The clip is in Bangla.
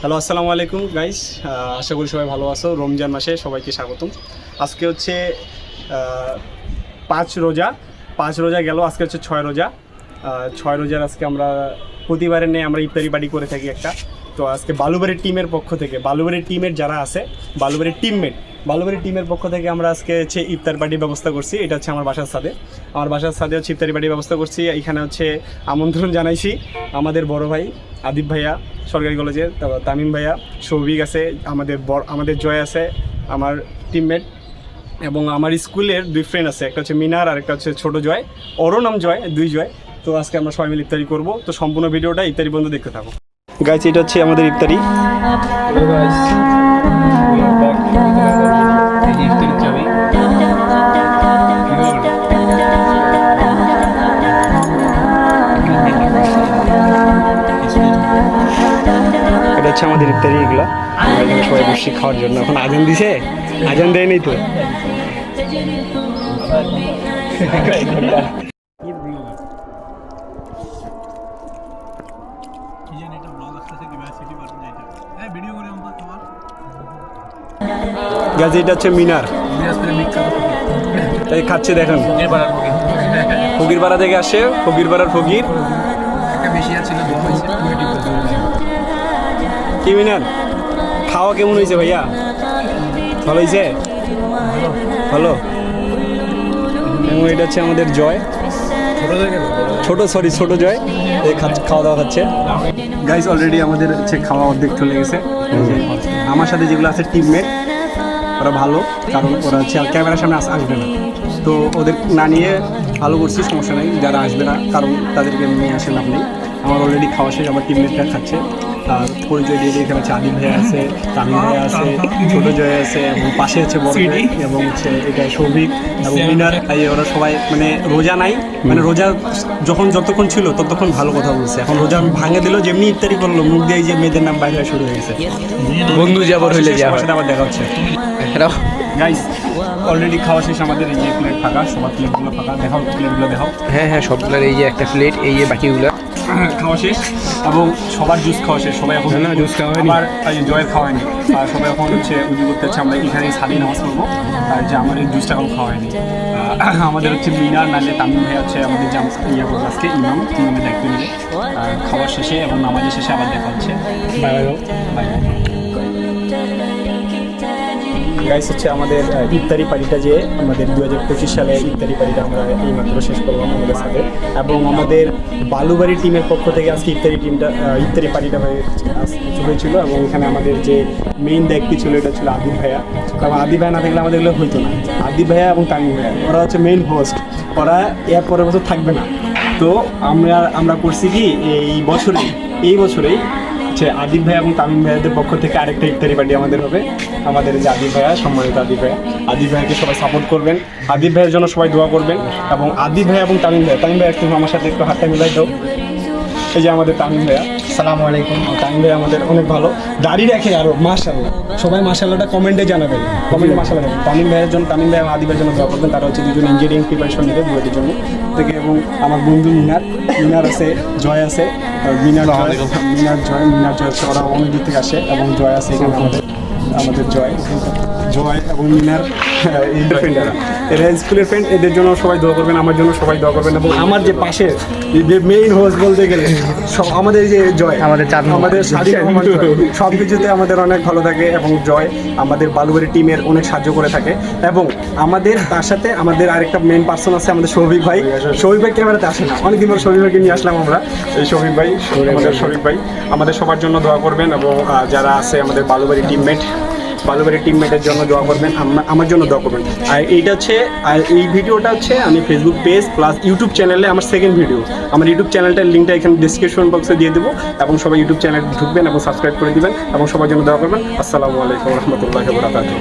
হ্যালো, আসসালামু আলাইকুম গাইস আশা করি সবাই ভালো আছো। রমজান মাসে সবাইকে স্বাগতম। আজকে হচ্ছে পাঁচ রোজা। পাঁচ রোজা গেল, আজকে হচ্ছে ছয় রোজা। ছয় রোজার আজকে আমরা প্রতিবারের নিয়ে আমরা ইফতারি বাড়ি করে থাকি একটা। তো আজকে বালুবাড়ির টিমের পক্ষ থেকে, বালুবাড়ির টিমের যারা আছে, বালুবাড়ির টিমমেট বালুবাড়ির টিমের পক্ষ থেকে আমরা আজকে হচ্ছে ইফতার পার্টির ব্যবস্থা করছি। এটা হচ্ছে আমার বাসার সাথে আমার বাসার সাথে হচ্ছে ইফতারি পার্টির ব্যবস্থা করছি। এখানে হচ্ছে আমন্ত্রণ জানাইছি আমাদের বড় ভাই আদিব ভাইয়া সরকারি কলেজের তারপর তামিম ভাইয়া, সৌভিক আছে, আমাদের বড় আমাদের জয় আছে, আমার টিমমেট এবং আমার স্কুলের দুই ফ্রেন্ড আছে। একটা হচ্ছে মিনার আর একটা হচ্ছে ছোটো জয়। ওরও জয়, দুই জয়। তো আজকে আমরা সবাই মিলে ইফতারি করব। তো সম্পূর্ণ ভিডিওটা ইফতারি বন্ধু দেখতে থাকো। গাইজ এটা হচ্ছে আমাদের ইফতারি। এটা হচ্ছে আমাদের ইফতারি, এগুলো। সবাই বসছি খাওয়ার জন্য। এখন আজান দিছে? আজান দেয়নি তো? গাছ এটা হচ্ছে মিনার। তাই খাচ্ছে দেখেন। ফকির পাড়া থেকে আসে ফকির পাড়ার ফকির। কি মিনার? খাওয়া কেমন হয়েছে ভাইয়া? ভালো হয়েছে? ভালো। এটা হচ্ছে আমাদের জয়। ছোট সরি ছোট জয়। এই খাওয়া দাওয়া খাচ্ছে। গাইস অলরেডি আমাদের হচ্ছে খাওয়া অর্ধেক চলে গেছে। আমার সাথে যেগুলো আছে টিমমেট ওরা ভালো, কারণ ওরা হচ্ছে আর ক্যামেরার সামনে আস- আসবে না। তো ওদের না নিয়ে ভালো করছি, সমস্যা নেই, যারা আসবে না, কারণ তাদেরকে নিয়ে আসেন আপনি আমার অলরেডি খাওয়া শেষ, আমার টিমমেটরা খাচ্ছে। আর পরিচয় দিয়ে দিয়ে এখানে হচ্ছে ভাইয়া আছে তামিম ভাইয়া আছে ছোট জয় আছে এবং পাশে হচ্ছে বড় ভাই এবং হচ্ছে এটা সৌভিক এবং মিনার। এই ওরা সবাই মানে রোজা নাই মানে রোজা যখন যতক্ষণ ছিল ততক্ষণ ভালো কথা বলছে। এখন রোজা ভাঙে দিল যেমনি ইত্যাদি করল মুখ দিয়ে যে মেয়েদের নাম বাইরে শুরু হয়ে গেছে। বন্ধু যাবার হইলে সবার যাওয়া সাথে আবার দেখা হচ্ছে। গাইস অলরেডি খাওয়া শেষ আমাদের এই যে প্লেট ফাঁকা সবার প্লেটগুলো ফাঁকা। দেখাও প্লেটগুলো দেখাও। হ্যাঁ হ্যাঁ সবগুলোর এই যে একটা প্লেট এই যে বাকিগুলো খাওয়া শেষ এবং সবার জুস খাওয়া শেষ সবাই এখন না, juice খাওয়া হয়নি। এই জয়ের খাওয়া হয়নি। আর সবাই এখন হচ্ছে উজু করতে হচ্ছে আমরা এখানেই সাদি নামাজ পড়ব। আর যে আমার এই জুসটা এখন খাওয়া হয়নি। আমাদের হচ্ছে মিনার নালে তামিম ভাই হচ্ছে আমাদের জাম ইয়ে করব আজকে ইমাম ইমামের দায়িত্ব আর খাওয়া শেষে এবং নামাজের শেষে আবার দেখা হচ্ছে। বাই বাই গাইস হচ্ছে আমাদের ইফতারি পার্টিটা যে আমাদের দু হাজার পঁচিশ সালে ইফতারি পার্টিটা আমরা এইমাত্র শেষ করলাম আমাদের সাথে। এবং আমাদের বালুবাড়ি টিমের পক্ষ থেকে আজকে ইফতারি টিমটা ইফতারি পার্টিটা হয়ে হয়েছিল এবং এখানে আমাদের যে মেইন দায়িত্ব ছিল, এটা ছিল আদিব ভাইয়া। কারণ আদিব ভাইয়া না থাকলে আমাদের এগুলো হইতো না। আদিব ভাইয়া এবং তামিম ভাইয়া, ওরা হচ্ছে মেইন হোস্ট ওরা এর পরের বছর থাকবে না। তো আমরা আমরা করছি কি, এই বছরেই এই বছরেই হচ্ছে আদিব ভাই এবং তামিম ভাইয়াদের পক্ষ থেকে আরেকটা ইফতারি পার্টি আমাদের হবে। আমাদের যে আদিব ভাইয়া, সম্মানিত আদিব ভাইয়া। আদিব ভাইয়াকে সবাই সাপোর্ট করবেন। আদিব ভাইয়ের জন্য সবাই দোয়া করবেন এবং আদিব ভাই এবং তামিম ভাইয়া তামিম ভাই একটু আমার সাথে একটু হাতটা মিলাই দাও এই যে আমাদের তামিম ভাইয়া। সালাম আলাইকুম। তামিম ভাই আমাদের অনেক ভালো। দাড়ি রাখে আরও মাশাল্লাহ সবাই মাশাল্লাহটা কমেন্টে জানাবেন। কমেন্টে মাশাল্লাহ জানাবেন। তামিম ভাইয়ের জন্য তামিম ভাই এবং আদিব জন্য দোয়া করবেন। তারা হচ্ছে দুজন ইঞ্জিনিয়ারিং প্রিপারেশন নেবে বুয়েটের জন্য। থেকে এবং আমার বন্ধু মিনার। মিনার আছে জয় আছে। মিনার জয় মিনার জয় মিনার জয় হচ্ছে ওরা অনেক দূর থেকে আসে এবং জয় আছে এখানে আমাদের আমাদের জয়। জয় এবং মিনার ফ্রেন্ডরা এরা স্কুলের ফ্রেন্ড এদের জন্য সবাই দোয়া করবেন আমার জন্য সবাই দোয়া করবেন এবং আমার যে পাশে যে মেইন হোস্ট বলতে গেলে সব আমাদের যে জয় আমাদের আমাদের। সব কিছুতে আমাদের অনেক ভালো থাকে এবং জয় আমাদের বালুবাড়ি টিমের অনেক সাহায্য করে থাকে। এবং আমাদের তার সাথে আমাদের আরেকটা মেইন পার্সন আছে আমাদের সৌভিক ভাই। সৌভিক ভাই ক্যামেরাতে আসে না। অনেকদিন পর সৌভিক ভাইকে নিয়ে আসলাম আমরা। এই সৌভিক ভাই আমাদের সৌভিক ভাই আমাদের সবার জন্য দোয়া করবেন এবং যারা আছে আমাদের বালুবাড়ি টিমমেট বালুবাড়ি টিমমেটের জন্য দোয়া করবেন আমার জন্য দোয়া করবেন। আর এইটা হচ্ছে, আর এই ভিডিওটা হচ্ছে আমি ফেসবুক পেজ প্লাস ইউটিউব চ্যানেলে আমার সেকেন্ড ভিডিও আমার ইউটিউব চ্যানেলটার লিঙ্কটা এখানে ডিসক্রিপশন বক্সে দিয়ে দেবো এবং সবাই ইউটিউব চ্যানেল ঢুকবেন এবং সাবস্ক্রাইব করে দিবেন এবং সবার জন্য দোয়া করবেন। আসসালামু আলাইকুম রহমতুল্লাহ বরাকাতুহ।